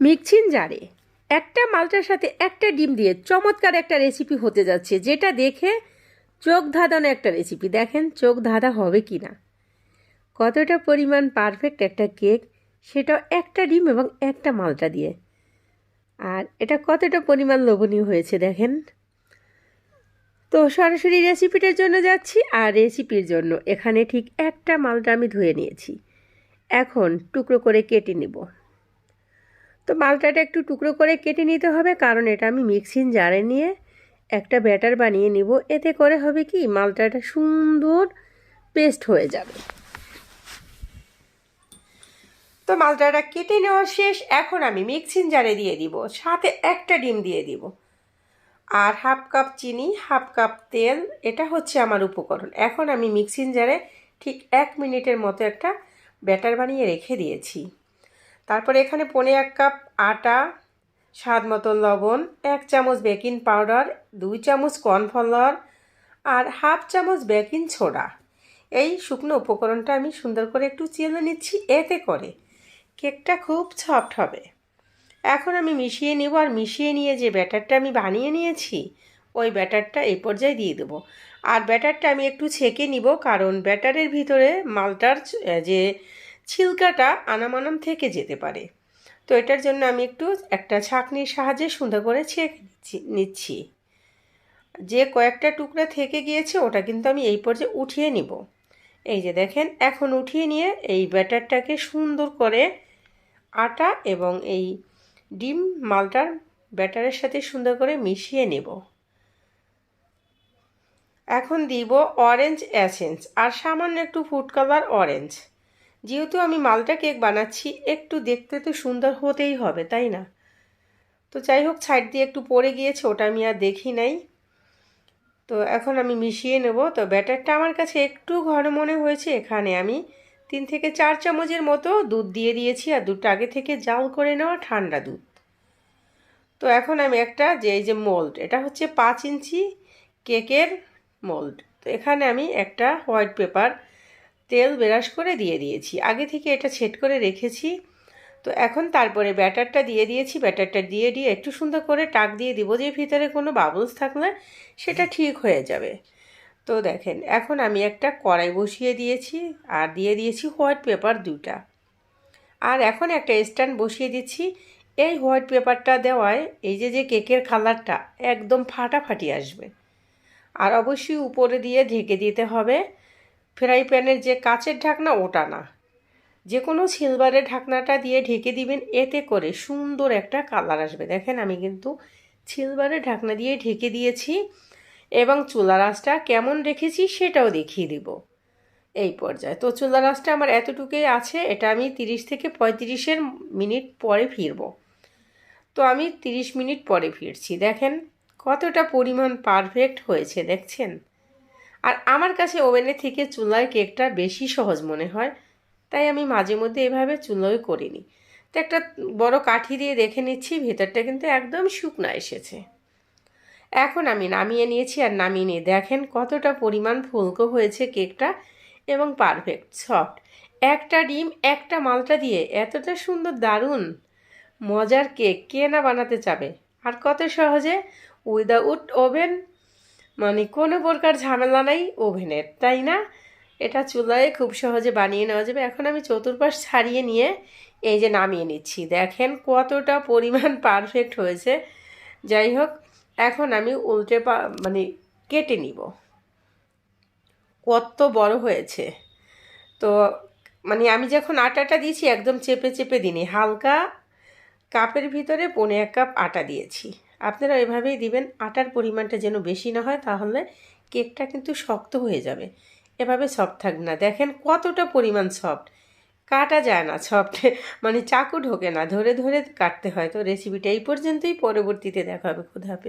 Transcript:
মিক্সিন জারে। একটা মালটার সাথে একটা ডিম দিয়ে চমৎকার একটা রেসিপি হতে যাচ্ছে, যেটা দেখে চোখ ধাঁধানো একটা রেসিপি দেখেন চোখ ধাঁধা হবে কি না কতটা পরিমাণ পারফেক্ট একটা কেক সেটাও একটা ডিম এবং একটা মালটা দিয়ে। আর এটা কতটা পরিমাণ লোভনীয় হয়েছে দেখেন। তো সরাসরি রেসিপিটার জন্য যাচ্ছি, আর রেসিপির জন্য এখানে ঠিক একটা মালটা আমি ধুয়ে নিয়েছি। এখন টুকরো করে কেটে নেব। তো মালটাটা একটু টুকরো করে কেটে নিতে হবে, কারণ এটা আমি মিক্সিং জারে নিয়ে একটা ব্যাটার বানিয়ে নিব। এতে করে হবে কি, মালটাটা সুন্দর পেস্ট হয়ে যাবে। তো মালটাটা কেটে নেওয়া শেষ, এখন আমি মিক্সিং জারে দিয়ে দিব। সাথে একটা ডিম দিয়ে দিব। আর হাফ কাপ চিনি, হাফ কাপ তেল, এটা হচ্ছে আমার উপকরণ। এখন আমি মিক্সিং জারে ঠিক এক মিনিটের মতো একটা ব্যাটার বানিয়ে রেখে দিয়েছি। তারপরে এখানে পনে এক কাপ আটা, স্বাদ মতন লবণ, এক চামচ বেকিং পাউডার, দুই চামচ কর্নফ্লাওয়ার আর হাফ চামচ বেকিং ছোড়া এই শুকনো উপকরণটা আমি সুন্দর করে একটু চেলে নিচ্ছি, এতে করে কেকটা খুব সফট হবে। এখন আমি মিশিয়ে নেব আর মিশিয়ে নিয়ে যে ব্যাটারটা আমি বানিয়ে নিয়েছি, ওই ব্যাটারটা এই পর্যায়ে দিয়ে দেবো। আর ব্যাটারটা আমি একটু ছেঁকে নিব, কারণ ব্যাটারের ভিতরে মালটার যে ছিলকাটা আনামানাম থেকে যেতে পারে। তো এটার জন্য আমি একটু একটা ছাঁকনির সাহায্যে সুন্দর করে ছেঁকে নিচ্ছি যে কয়েকটা টুকরা থেকে গিয়েছে, ওটা কিন্তু আমি এই পর্যায়ে উঠিয়ে নিব। এই যে দেখেন, এখন উঠিয়ে নিয়ে এই ব্যাটারটাকে সুন্দর করে আটা এবং এই ডিম মালটার ব্যাটারের সাথে সুন্দর করে মিশিয়ে নেব। এখন দিব অরেঞ্জ অ্যাসেন্স আর সামান্য একটু ফুড কালার অরেঞ্জ যেহেতু আমি মালটা কেক বানাচ্ছি, একটু দেখতে তো সুন্দর হতেই হবে, তাই না? তো যাই হোক, সাইড দিয়ে একটু পড়ে গিয়েছে, ওটা আমি আর দেখি নাই। তো এখন আমি মিশিয়ে নেব। তো ব্যাটারটা আমার কাছে একটু ঘন মনে হয়েছে, এখানে আমি তিন থেকে চার চামচের মতো দুধ দিয়ে দিয়েছি, আর দুধটা আগে থেকে জাল করে নেওয়া ঠান্ডা দুধ। তো এখন আমি একটা, যে এই যে মোল্ড, এটা হচ্ছে পাঁচ ইঞ্চি কেকের মোল্ড। তো এখানে আমি একটা হোয়াইট পেপার তেল বেরাস করে দিয়ে দিয়েছি। আগে থেকে এটা ছেট করে রেখেছি। তো এখন তারপরে ব্যাটারটা দিয়ে দিয়েছি। ব্যাটারটা দিয়ে দিয়ে একটু সুন্দর করে টাক দিয়ে দিব যে ভিতরে কোনো বাবলস থাকলে সেটা ঠিক হয়ে যাবে। তো দেখেন, এখন আমি একটা কড়াই বসিয়ে দিয়েছি আর দিয়ে দিয়েছি হোয়াইট পেপার দুটা আর এখন একটা স্ট্যান্ড বসিয়ে দিচ্ছি। এই হোয়াইট পেপারটা দেওয়ায় এই যে যে কেকের কালারটা একদম ফাটাফাটি আসবে। আর অবশ্যই উপরে দিয়ে ঢেকে দিতে হবে। ফ্রাই প্যানের যে কাচের ঢাকনা, ওটা না। যে কোনো সিলভারের ঢাকনাটা দিয়ে ঢেকে দিবেন, এতে করে সুন্দর একটা কালার আসবে। দেখেন, আমি কিন্তু সিলভারের ঢাকনা দিয়ে ঢেকে দিয়েছি এবং চুলা রাসটা কেমন রেখেছি সেটাও দেখিয়ে দিব। এই পর্যায়ে। তো চুলা রাসটা আমার এতটুকুই আছে, এটা আমি তিরিশ থেকে পঁয়ত্রিশের মিনিট পরে ফিরবো। তো আমি তিরিশ মিনিট পরে ফিরছি। দেখেন, কতটা পরিমাণ পারফেক্ট হয়েছে, দেখছেন? আর আমার কাছে ওভেনের থেকে চুলায় কেকটা বেশি সহজ মনে হয়, তাই আমি মাঝে মধ্যে এভাবে চুলোয় করিনি। তো একটা বড় কাঠি দিয়ে দেখে নিচ্ছি, ভেতরটা কিন্তু একদম শুকনা এসেছে। এখন আমি নামিয়ে নিয়েছি আর নামিয়ে নিয়ে দেখেন কতটা পরিমাণ ফুলকো হয়েছে কেকটা এবং পারফেক্ট, সফট। একটা ডিম, একটা মালটা দিয়ে এতটা সুন্দর দারুণ মজার কেক কে না বানাতে চাবে? আর কত সহজে উইদাউট ওভেন মানে কোনো প্রকার ঝামেলা নাই ওভেনের তাই না? এটা চুলায় খুব সহজে বানিয়ে নেওয়া যাবে। এখন আমি চতুর্পাশ ছাড়িয়ে নিয়ে এই যে নামিয়ে নিচ্ছি। দেখেন কতটা পরিমাণ পারফেক্ট হয়েছে। যাই হোক, এখন আমি উল্টে পা মানে কেটে নিব। কত বড় হয়েছে। তো মানে আমি যখন আটাটা দিয়েছি, একদম চেপে চেপে দিনি হালকা কাপের ভিতরে পনে এক কাপ আটা দিয়েছি। আপনারা এভাবেই দিবেন, আটার পরিমাণটা যেন বেশি না হয় তাহলে কেকটা কিন্তু শক্ত হয়ে যাবে। এভাবে সফট থাক না। দেখেন কতটা পরিমাণ সফট। কাটা যায় না সফটে মানে চাকু ঢোকে না। ধরে ধরে কাটতে হয়। তো রেসিপিটা এই পর্যন্তই। পরবর্তীতে দেখা হবে। খুদ হাফেজ।